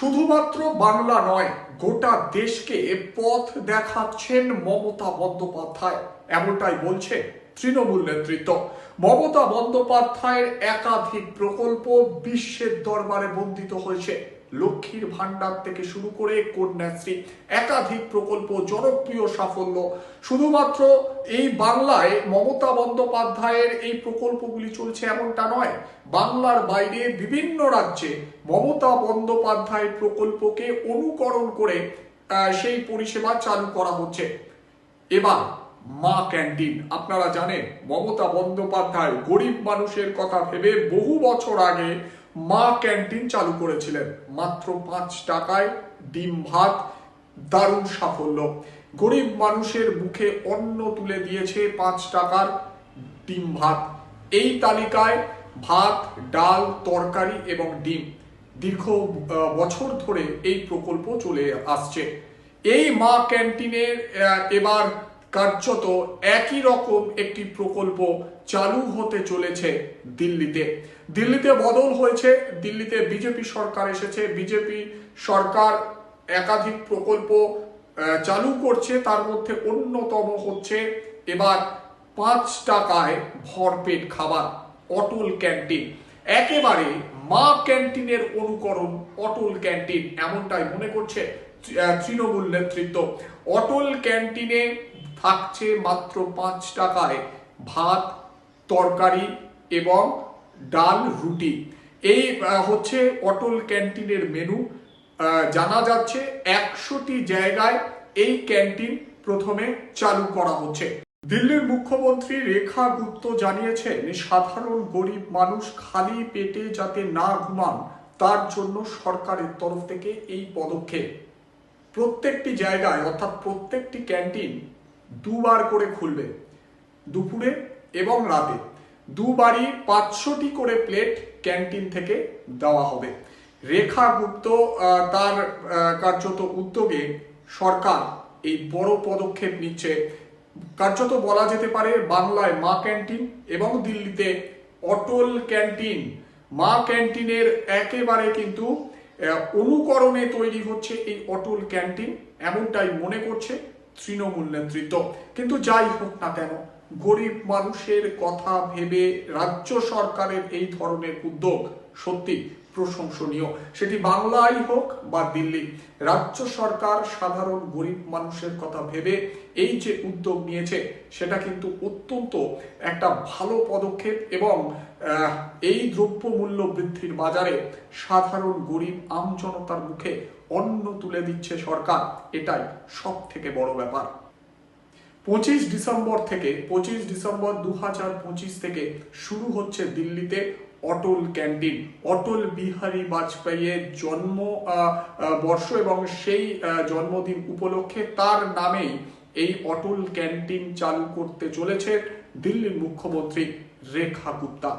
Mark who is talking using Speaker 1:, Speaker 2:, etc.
Speaker 1: শুধুমাত্র বাংলা নয়, গোটা দেশকে পথ দেখাচ্ছেন মমতা বন্দ্যোপাধ্যায়। এমনটাই বলছে তৃণমূল নেতৃত্ব। মমতা বন্দ্যোপাধ্যায়ের একাধিক প্রকল্প বিশ্বের দরবারে বন্দিত হয়েছে। লক্ষ্মীর ভান্ডার থেকে শুরু করে কন্যাশ্রী, একাধিক প্রকল্প, জনপ্রিয় সাফল্য। শুধুমাত্র এই বাংলায় মমতা বন্দ্যোপাধ্যায়ের এই প্রকল্পগুলি চলছে এমনটা নয়। বাংলার বাইরে বিভিন্ন রাজ্যে মমতা বন্দ্যোপাধ্যায়ের প্রকল্পকে অনুকরণ করে সেই পরিষেবা চালু করা হচ্ছে। এবার মা ক্যান্টিন, আপনারা জানেন, মমতা বন্দ্যোপাধ্যায় গরিব মানুষের কথা ভেবে বহু বছর আগে মা ক্যান্টিন চালু করেছিলেন। মাত্র পাঁচ টাকায় ডিম ভাত, দারুণ সাফল্য। গরিব মানুষের মুখে অন্ন তুলে দিয়েছে পাঁচ টাকার ডিম ভাত। এই তালিকায় ভাত, ডাল, তরকারি এবং ডিম। দীর্ঘ বছর ধরে এই প্রকল্প চলে আসছে। এই মা ক্যান্টিনের এবার কার্যত একই রকম একটি প্রকল্প চালু হতে চলেছে দিল্লিতে। দিল্লিতে বদল হয়েছে, দিল্লিতে বিজেপি সরকার এসেছে। বিজেপি সরকার একাধিক প্রকল্প চালু করছে, তার মধ্যে অন্যতম হচ্ছে এবার পাঁচ টাকায় ভরপেট খাবার, অটল ক্যান্টিন। একেবারে মা ক্যান্টিনের অনুকরণ অটল ক্যান্টিন, এমনটাই মনে করছে তৃণমূল নেতৃত্ব। অটল ক্যান্টিনে থাকছে মাত্র পাঁচ টাকায় ভাত, তরকারি এবং ডাল, রুটি। এই হচ্ছে অটল ক্যান্টিনের মেনু। জানা যাচ্ছে একশোটি জায়গায় এই ক্যান্টিন প্রথমে চালু করা হচ্ছে। দিল্লির মুখ্যমন্ত্রী রেখা গুপ্ত জানিয়েছেন, সাধারণ গরিব মানুষ খালি পেটে যাতে না ঘুমান, তার জন্য সরকারের তরফ থেকে এই পদক্ষেপ। প্রত্যেকটি জায়গায়, অর্থাৎ প্রত্যেকটি ক্যান্টিন দুবার করে খুলবে, দুপুরে এবং রাতে। দুবারই পাঁচশোটি করে প্লেট ক্যান্টিন থেকে দেওয়া হবে। রেখা গুপ্ত তার কার্যত উদ্যোগে সরকার এই বড় পদক্ষেপ নিচ্ছে। কার্যত বলা যেতে পারে, বাংলায় মা ক্যান্টিন এবং দিল্লিতে অটল ক্যান্টিন। মা ক্যান্টিনের একেবারে কিন্তু অনুকরণে তৈরি হচ্ছে এই অটল ক্যান্টিন, এমনটাই মনে করছে তৃণমূল নেতৃত্ব। কিন্তু যাই হোক না কেন গরিব মানুষের কথা ভেবে রাজ্য সরকারের এই ধরনের উদ্যোগ সত্যি প্রশংসনীয়। সেটি বাংলায় হোক বা দিল্লি, রাজ্য সরকার সাধারণ গরিব মানুষের কথা ভেবে এই যে উদ্যোগ নিয়েছে, সেটা কিন্তু অত্যন্ত একটা ভালো পদক্ষেপ এবং এই দ্রব্য মূল্য বৃদ্ধির বাজারে সাধারণ গরিব আমজনতার মুখে অন্ন তুলে দিচ্ছে সরকার। এটাই সব থেকে বড় ব্যাপার। পঁচিশ ডিসেম্বর থেকে, পঁচিশ ডিসেম্বর দু হাজার পঁচিশ থেকে শুরু হচ্ছে দিল্লিতে অটল ক্যান্টিন। অটল বিহারী বাজপেয়ীর জন্ম বর্ষ এবং সেই জন্মদিন উপলক্ষে তার নামেই এই অটল ক্যান্টিন চালু করতে চলেছে দিল্লির মুখ্যমন্ত্রী রেখা গুপ্তা।